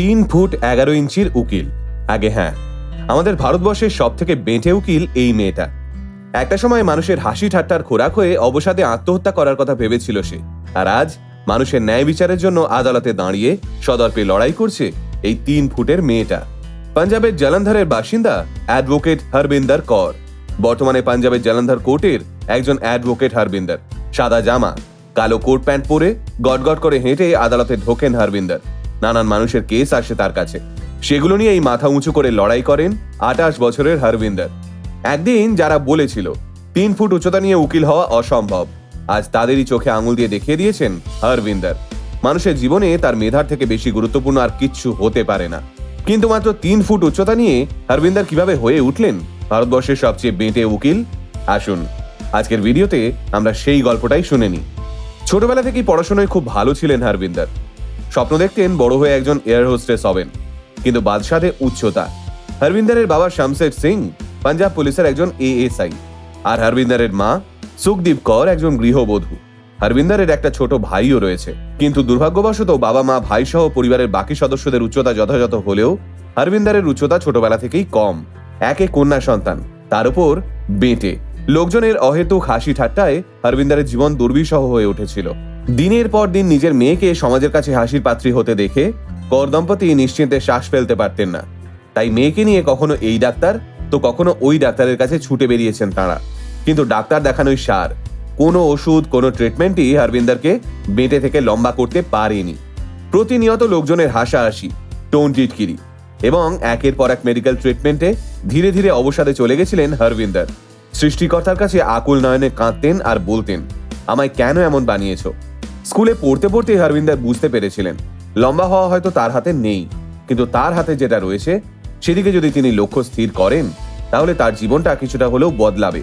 তিন ফুট এগারো ইঞ্চির উকিল। আগে হ্যাঁ আমাদের ভারতবর্ষের সব থেকে বেঁটে উকিল এই মেয়েটা। একটা সময় মানুষের হাসি ঠাট্টার খোরাক হয়ে অবসাদে আত্মহত্যা করার কথা ভেবেছিল সে। আর আজ মানুষের ন্যায় বিচারের জন্য আদালতে দাঁড়িয়ে সদর্পে লড়াই করছে এই তিন ফুটের মেয়েটা। পাঞ্জাবের জলন্ধরের বাসিন্দা অ্যাডভোকেট হরবিন্দর কর। বর্তমানে পাঞ্জাবের জলন্ধর কোর্টের একজন অ্যাডভোকেট হরবিন্দর। সাদা জামা, কালো কোট প্যান্ট পরে গটগট করে হেঁটে আদালতে ঢোকেন হরবিন্দর। নানান মানুষের কেস আসে তার কাছে। সেগুলো নিয়ে এই মাথা উঁচু করে লড়াই করেন আঠাশ বছরের হরবিন্দর। একদিন যারা বলেছিল, তিন ফুট উচ্চতা নিয়ে উকিল হওয়া অসম্ভব। আজ তাদেরই চোখে আঙুল দিয়ে দেখিয়ে দিয়েছেন হরবিন্দর। মানুষের জীবনে তার মেধার থেকে বেশি গুরুত্বপূর্ণ আর কিচ্ছু হতে পারে না। কিন্তু মাত্র তিন ফুট উচ্চতা নিয়ে হরবিন্দর কীভাবে হয়ে উঠলেন ভারতবর্ষের সবচেয়ে বেঁটে উকিল? আসুন, আজকের ভিডিওতে আমরা সেই গল্পটাই শুনে নিই। ছোটবেলা থেকেই পড়াশোনায় খুব ভালো ছিলেন হরবিন্দর। স্বপ্ন দেখতেন বড় হয়ে একজন এয়ার হোস্টেস হবেন। কিন্তু বাদশাদে উচ্চতা। হরবিন্দরের বাবা শামশের সিং পাঞ্জাব পুলিশের একজন এএসআই। আর হরবিন্দারের মা সুখদীপ কর একজন গৃহবধূ। হরবিন্দারের একটা ছোট ভাইও রয়েছে। কিন্তু দুর্ভাগ্যবশত বাবা, মা ভাই সহ পরিবারের বাকি সদস্যদের উচ্চতা যথাযথ হলেও হরবিন্দরের উচ্চতা ছোটবেলা থেকেই কম। একে কন্যা সন্তান। তার উপর বেঁটে। লোকজনের অহেতুক হাসি ঠাট্টায় হরবিন্দরের জীবন দুর্বিষহ হয়ে উঠেছিল। দিনের পর দিন নিজের মেয়েকে সমাজের কাছে হাসির পাত্রী হতে দেখে কর দম্পতি নিশ্চিন্তে শ্বাস ফেলতে পারতেন না। তাই মেয়েকে নিয়ে কখনো এই ডাক্তার, তো কখনো ওই ডাক্তারের কাছে ছুটে বেরিয়েছেন তাঁরা। কিন্তু ডাক্তার দেখানোই সার। কোনো ওষুধ, কোনো ট্রিটমেন্টই হরবিন্দরকে বেঁটে থেকে লম্বা করতে পারেনি। প্রতিনিয়ত লোকজনের হাসাহাসি, টোন টিটকিরি এবং একের পর এক মেডিকেল ট্রিটমেন্টে ধীরে ধীরে অবসাদে চলে গেছিলেন হরবিন্দর। সৃষ্টিকর্তার কাছে আকুল নয়নে কাঁদতেন আর বলতেন, আমায় কেন এমন বানিয়েছ? স্কুলে পড়তে পড়তে হরবিন্দর বুঝতে পেরেছিলেন। লম্বা হওয়া হয়তো তার হাতে নেই, কিন্তু তার হাতে যেটা রয়েছে, সেদিকে যদি তিনি লক্ষ্য স্থির করেন, তাহলে তার জীবনটা কিছুটা হলেও বদলাবে।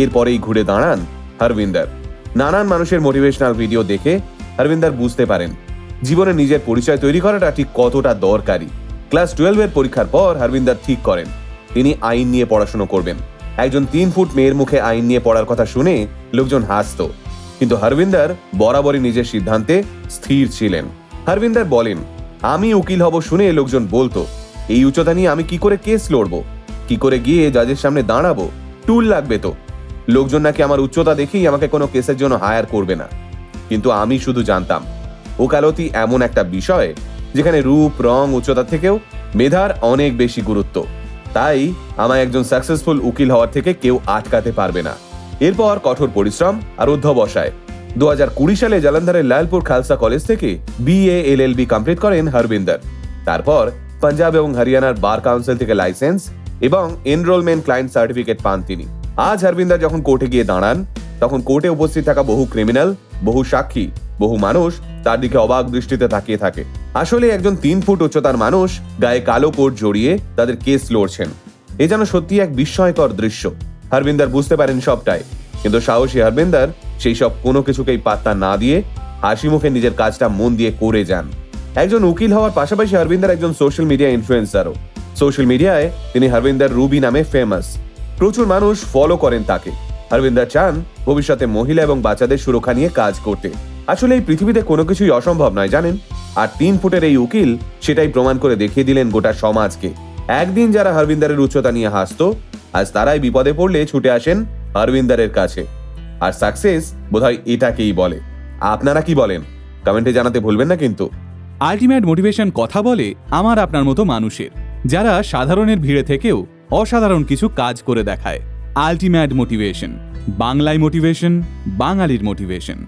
এরপরেই ঘুরে দাঁড়ান হরবিন্দর নানান মানুষের মোটিভেশনাল ভিডিও দেখে হরবিন্দর বুঝতে পারেন, জীবনে নিজের পরিচয় তৈরি করাটা ঠিক কতটা দরকারি। ক্লাস টুয়েলভের পরীক্ষার পর হরবিন্দর ঠিক করেন, তিনি আইন নিয়ে পড়াশোনা করবেন। একজন তিন ফুট মেয়ের মুখে আইন নিয়ে পড়ার কথা শুনে লোকজন হাসত। কিন্তু হরবিন্দর বরাবরই নিজের সিদ্ধান্তে স্থির ছিলেন। হরবিন্দর বলেন, আমি উকিল হব শুনে লোকজন বলতো, এই উচ্চতা নিয়ে আমি কি করে কেস লড়বো? কি করে গিয়ে জাজের সামনে দাঁড়াবো? টুল লাগবে তো। লোকজন নাকি আমার উচ্চতা দেখেই আমাকে কোনো কেসের জন্য হায়ার করবে না। কিন্তু আমি শুধু জানতাম, ওকালতি এমন একটা বিষয় যেখানে রূপ, রং, উচ্চতা থেকেও মেধার অনেক বেশি গুরুত্ব। তাই আমায় একজন সাকসেসফুল উকিল হওয়ার থেকে কেউ আটকাতে পারবে না। এরপর কঠোর পরিশ্রম আর অধ্যবসায় দু হাজার কুড়ি সালে জলন্ধরের লালপুর খালসা কলেজ থেকে BA L L B complete করেন হরবিন্দর। তারপর পাঞ্জাব এবং হরিয়ানার বার কাউন্সিল থেকে লাইসেন্স এবং এনরোলমেন্ট ক্লায়েন্ট সার্টিফিকেট পান তিনি। আজ হরবিন্দর যখন কোর্টে গিয়ে দাঁড়ান, তখন কোর্টে উপস্থিত থাকা বহু ক্রিমিনাল বহু সাক্ষী, বহু মানুষ তার দিকে অবাক দৃষ্টিতে তাকিয়ে থাকে। আসলে একজন তিন ফুট উচ্চতার মানুষ গায়ে কালো কোট জড়িয়ে তাদের কেস লড়ছেন। এ যেন সত্যি এক বিস্ময়কর দৃশ্য। হরবিন্দর বুঝতে পারেন সবটাই। কিন্তু সাহসী হরবিন্দর সেই সব কোনো কিছুকেই পাত্তা না দিয়ে হাসি মুখে নিজের কাজটা মন দিয়ে করে যান। একজন উকিল হওয়ার পাশাপাশি হরবিন্দর একজন সোশ্যাল মিডিয়া ইনফ্লুয়েন্সারও সোশ্যাল মিডিয়ায় তিনি হরবিন্দর রুবি নামে ফেমাস প্রচুর মানুষ ফলো করেন তাকে। হরবিন্দর চান ভবিষ্যতে মহিলা এবং বাচ্চাদের সুরক্ষা নিয়ে কাজ করতে। আসলে এই পৃথিবীতে কোনো কিছুই অসম্ভব নয়, জানেন? আর তিন ফুটের এই উকিল সেটাই প্রমাণ করে দেখিয়ে দিলেন গোটা সমাজকে। একদিন যারা হরবিন্দরের উচ্চতা নিয়ে হাসতো আজ তারাই বিপদে পড়লে ছুটে আসেন হরবিন্দরের কাছে। আর সাকসেস বোধহয় এটাকেই বলে। আপনারা কি বলেন? কমেন্টে জানাতে ভুলবেন না কিন্তু। আলটিমেট মোটিভেশন কথা বলে আমার আপনার মতো মানুষের, যারা সাধারণের ভিড়ে থেকেও অসাধারণ কিছু কাজ করে দেখায়। আলটিমেট মোটিভেশন, বাংলায় মোটিভেশন, বাঙালির মোটিভেশন।